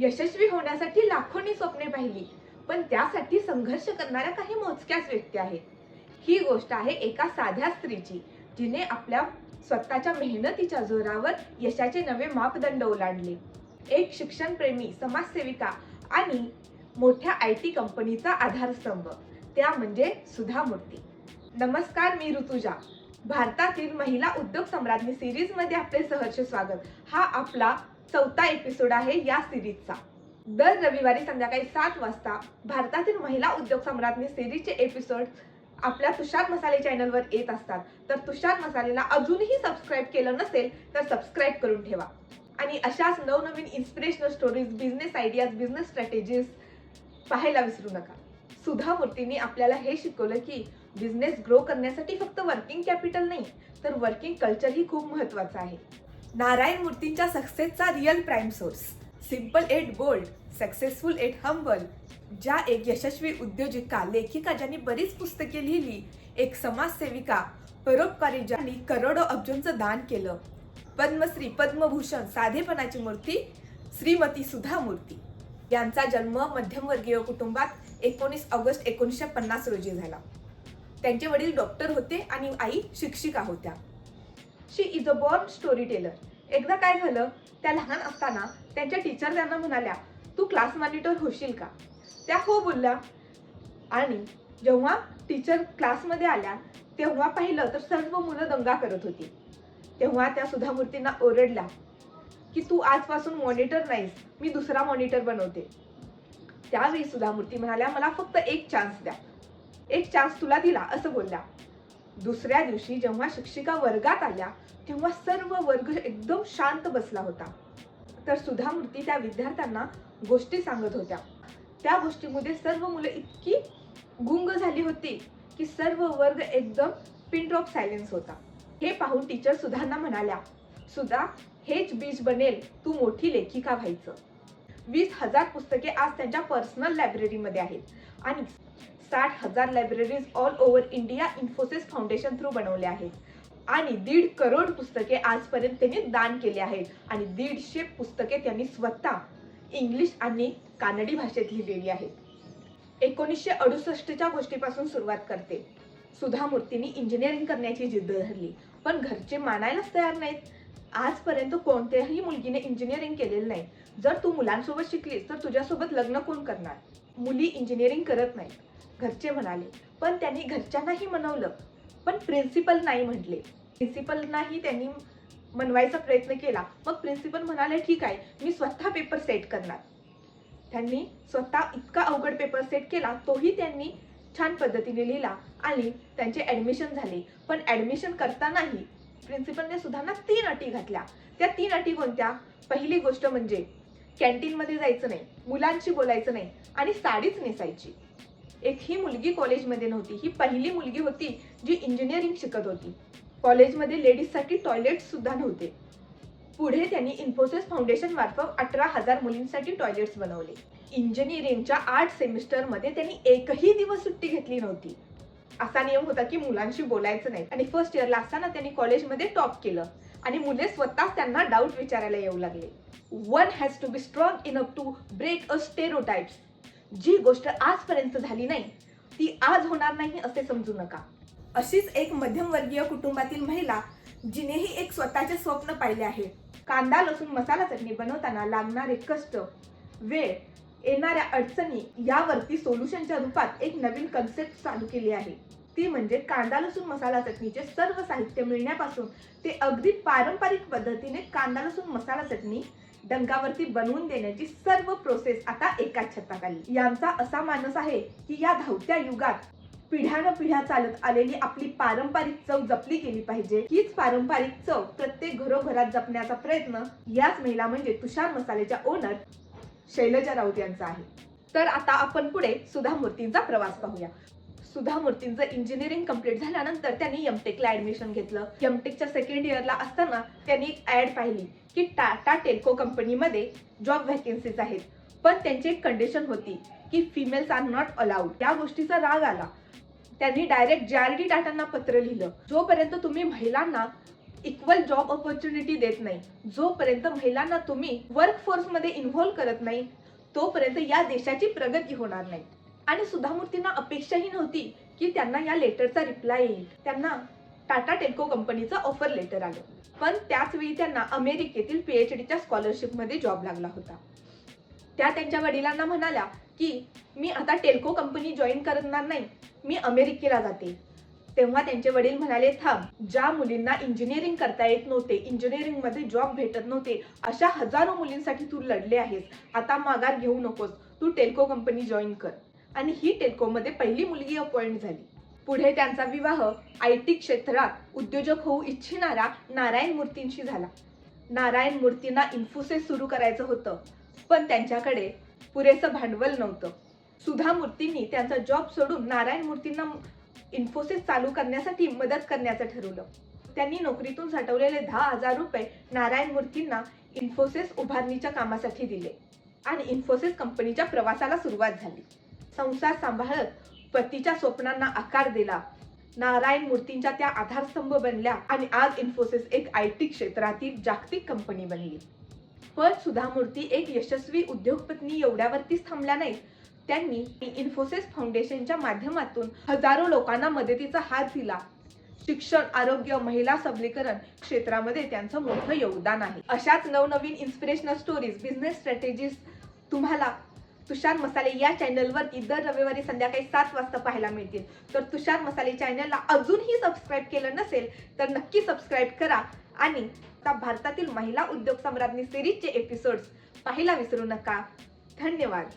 यशस्वी होण्यासाठी लाखोंनी स्वप्ने पाहिली पण त्यासाठी संघर्ष करणाऱ्या काही मोजक्याच व्यक्ती आहेत. ही गोष्ट आहे एका साध्या स्त्रीची जिने आपल्या स्वतःच्या मेहनतीच्या जोरावर यशाचे नवे मापदंड ओलांडले. एक शिक्षणप्रेमी समाजसेविका आणि मोठ्या आय टी कंपनीचा आधारस्तंभ त्या म्हणजे सुधा मूर्ती नमस्कार मी ऋतुजा. भारतातील महिला उद्योग सम्राज्ञी सिरीजमध्ये आपले सहर्ष स्वागत. हा आपला चौथा एपिसोड आहे या सिरीजचा दर रविवारी संध्याकाळी सात वाजता भारतातील महिला उद्योग सम्राज्ञी सिरीजचे एपिसोड आपल्या तुषार मसाले चॅनलवर येत असतात. तर तुषार मसालेला अजूनही सबस्क्राईब केलं नसेल तर सबस्क्राईब करून ठेवा. आणि अशाच नवनवीन inspirational stories business ideas business strategies पाहायला विसरू नका. सुधा मूर्तींनी आपल्याला हे शिकवलं की बिझनेस ग्रो करण्यासाठी फक्त वर्किंग कॅपिटल नाही तर वर्किंग कल्चरही खूप महत्त्वाचं आहे. नारायण मूर्तींच्या सक्सेसचा real prime source simple yet bold successful yet humble ज्या एक यशस्वी उद्योजिका लेखिका ज्यांनी बरीच पुस्तके लिहिली एक समाजसेविका परोपकारी ज्यांनी करोडो अब्जोंचं दान केलं. पद्मश्री पद्मभूषण साधेपणाची मूर्ती श्रीमती सुधा मूर्ती. यांचा जन्म मध्यमवर्गीय कुटुंबात एकोणीस ऑगस्ट एकोणीसशे पन्नास रोजी झाला. त्यांचे वडील डॉक्टर होते आणि आई शिक्षिका होत्या. She is a born storyteller एकदा काय झालं त्या लहान असताना त्यांच्या टीचर त्यांना म्हणाल्या तू क्लास मॉनिटर होशील का? त्या हो बोलल्या. आणि जेव्हा टीचर क्लासमध्ये आल्या तेव्हा पाहिलं तर सर्व मुलं दंगा करत होती. तेव्हा त्या सुधा मूर्तींना ओरडल्या की तू आजपासून मॉनिटर नाहीस मी दुसरा मॉनिटर बनवते. त्यावेळी सुधा मूर्ती म्हणाल्या मला फक्त एक चान्स द्या. एक चान्स तुला दिला असं बोलल्या. दुसऱ्या दिवशी जेव्हा शिक्षिका वर्गात आल्या तेव्हा सर्व वर्ग एकदम शांत बसला होता. तर सुधा मूर्ती त्या विद्यार्थ्यांना गोष्टी सांगत होत्या. त्या गोष्टीमध्ये सर्व मुलं इतकी गुंग झाली होती की सर्व वर्ग एकदम पिन ड्रॉप सायलेन्स होता. हे पाहून टीचर सुधांना म्हणाल्या सुधा हेच बीज बनेल. तू मोठी लेखिका व्हायचं. वीस हजार पुस्तके आज त्यांच्या पर्सनल लायब्ररीमध्ये आहेत. आणि साठ हजार libraries all over India Infosys foundation through बनवले आहेत. आणि दीड करोड पुस्तके आजपर्यंत त्यांनी दान केले आहेत. आणि दीडशे पुस्तके त्यांनी स्वतः इंग्लिश आणि कानडी भाषेत लिहिलेली आहेत. एकोणीसशे अडुसष्टच्या गोष्टीपासून सुरुवात करते. सुधा मूर्तींनी इंजिनिअरिंग करण्याची जिद्द धरली. पण घरचे मानायलाच तयार नाहीत. आजपर्यंत कोणत्याही मुलगीने इंजिनिअरिंग केलेलं नाही. जर तू मुलांसोबत शिकलीस तर तुझ्यासोबत लग्न कोण करणार? मुली इंजिनिअरिंग करत नाहीत. घरचे म्हणाले. पण त्यांनी घरच्यांनाही मनवलं. पण प्रिन्सिपल नाही म्हटले. प्रिन्सिपलनाही त्यांनी मनवायचा प्रयत्न केला. मग प्रिन्सिपल म्हणाले ठीक आहे मी स्वतः पेपर सेट करणार. त्यांनी स्वतः इतका अवघड पेपर सेट केला तोही त्यांनी छान पद्धतीने लिहिला आणि त्यांचे ॲडमिशन झाले. पण ॲडमिशन करतानाही प्रिन्सिपलने सुधांना तीन अटी घातल्या. त्या तीन अटी कोणत्या? पहिली गोष्ट म्हणजे कॅन्टीनमध्ये जायचं नाही मुलांशी बोलायचं नाही आणि साडीच नेसायची. एक ही मुलगी कॉलेजमध्ये नव्हती ही पहिली मुलगी होती जी इंजिनिअरिंग शिकत होती. कॉलेजमध्ये लेडीजसाठी टॉयलेट सुद्धा नव्हते. पुढे त्यांनी इन्फोसिस फाउंडेशन मार्फत अठरा हजार मुलींसाठी टॉयलेट्स बनवले. इंजिनिअरिंगच्या आठ सेमिस्टरमध्ये त्यांनी एकही दिवस सुट्टी घेतली नव्हती. असा नियम होता की मुलांशी बोलायचं नाही. आणि फर्स्ट इयरला असताना त्यांनी कॉलेजमध्ये टॉप केलं. आणि मुले स्वतः त्यांना डाऊट विचारायला येऊ लागले. One has to be strong enough to break a stereotypes जी गोष्ट आजपर्यंत झाली नाही ती आज होणार नाही असे समजू नका. अशीच एक मध्यमवर्गीय कुटुंबातील महिला जिनेही एक स्वतःचे स्वप्न पाहिले आहे. कांदा लसूण मसाला चटणी बनवताना लागणारे कष्ट वेळ येणाऱ्या अडचणी यावरती सोल्युशनच्या रूपात एक नवीन कन्सेप्ट चालू केली आहे. ती म्हणजे कांदा लसूण मसाला चटणीचे सर्व साहित्य मिळण्यापासून ते अगदी पारंपरिक पद्धतीने कांदा लसूण मसाला चटणी डंकावरती बनवून देण्याची सर्व प्रोसेस आता एकाच छताखाली. यांचा असा मानस आहे की या धावत्या युगात पिढ्यानं पिढ्या चालत आलेली आपली पारंपरिक चव जपली गेली पाहिजे. हीच पारंपरिक चव प्रत्येक घरोघरात जपण्याचा प्रयत्न याच महिला म्हणजे तुषार मसाल्याच्या ओनर शैलजा राऊत यांचा आहे. तर आता आपण पुढे सुधा मूर्तींचा प्रवास पाहूया. सुधा मूर्तींचं इंजिनिअरिंग कंप्लीट झाल्यानंतर त्यांनी एमटेकला ऍडमिशन घेतलं. एमटेकच्या सेकंड इयरला असताना त्यांनी एक ऍड पाहिली की टाटा टेल्को कंपनीमध्ये जॉब व्हॅकन्सीज आहेत. पण त्यांची एक कंडिशन होती की फिमेल्स आर नॉट अलाउड या गोष्टीचा राग आला. त्यांनी डायरेक्ट जे आर डी टाटांना पत्र लिहिलं. जोपर्यंत तुम्ही महिलांना इक्वल जॉब ऑपॉर्च्युनिटी देत नाही जोपर्यंत महिलांना तुम्ही वर्क फोर्समध्ये इन्व्हॉल्व करत नाही तोपर्यंत या देशाची प्रगती होणार नाही. आणि सुधामूर्तींना अपेक्षाही नव्हती की त्यांना या लेटरचा रिप्लाय येईल. त्यांना टाटा टेल्को कंपनीचं ऑफर लेटर आलं. पण त्याचवेळी त्यांना अमेरिकेतील पीएचडीच्या स्कॉलरशिपमध्ये जॉब लागला होता. त्या त्यांच्या वडिलांना म्हणाल्या की मी आता टेल्को कंपनी जॉईन करणार नाही. मी अमेरिकेला जाते. तेव्हा त्यांचे वडील म्हणाले थांब. ज्या मुलींना इंजिनिअरिंग करता येत नव्हते इंजिनिअरिंगमध्ये जॉब भेटत नव्हते अशा हजारो मुलींसाठी तू लढले आहेस. आता माघार घेऊ नकोस. तू टेल्को कंपनी जॉईन कर. आणि ही टेल्कोमध्ये पहिली मुलगी अपॉइंट झाली. पुढे त्यांचा विवाह आय टी क्षेत्रात उद्योजक होऊ इच्छिणाऱ्या नारायण मूर्तींशी झाला. नारायण मूर्तींना इन्फोसिस सुरू करायचं होतं पण त्यांच्याकडे पुरेसं भांडवल नव्हतं. सुधा मूर्तींनी त्यांचा जॉब सोडून नारायण मूर्तींना इन्फोसिस चालू करण्यासाठी मदत करण्याचं ठरवलं. त्यांनी नोकरीतून साठवलेले दहा हजार रुपये नारायण मूर्तींना इन्फोसिस उभारणीच्या कामासाठी दिले आणि इन्फोसिस कंपनीच्या प्रवासाला सुरुवात झाली. संसार सांभाळत पतीच्या स्वप्नांना आकार दिला. नारायण मूर्तींच्या त्या आधारस्तंभ बनल्या आणि आज इन्फोसिस एक आय टी क्षेत्रातील जागतिक कंपनी बनली. पण सुधा मूर्ती एक यशस्वी उद्योगपत्नी एवढ्यावरतीच थांबल्या नाहीत. त्यांनी इन्फोसिस फाउंडेशनच्या माध्यमातून हजारो लोकांना मदतीचा हात दिला. शिक्षण आरोग्य महिला सबलीकरण क्षेत्रामध्ये त्यांचं मोठं योगदान आहे. अशाच नवनवीन इन्स्पिरेशनल स्टोरीज बिझनेस स्ट्रॅटेजीज तुम्हाला तुषार मसाले या चॅनलवरती दर रविवारी संध्याकाळी सात वाजता पाहायला मिळतील. तर तुषार मसाले चॅनलला अजूनही सबस्क्राईब केलं नसेल तर नक्की सबस्क्राईब करा आणि आता भारतातील महिला उद्योग सम्राज्ञी सिरीजचे एपिसोड्स पाहायला विसरू नका. धन्यवाद.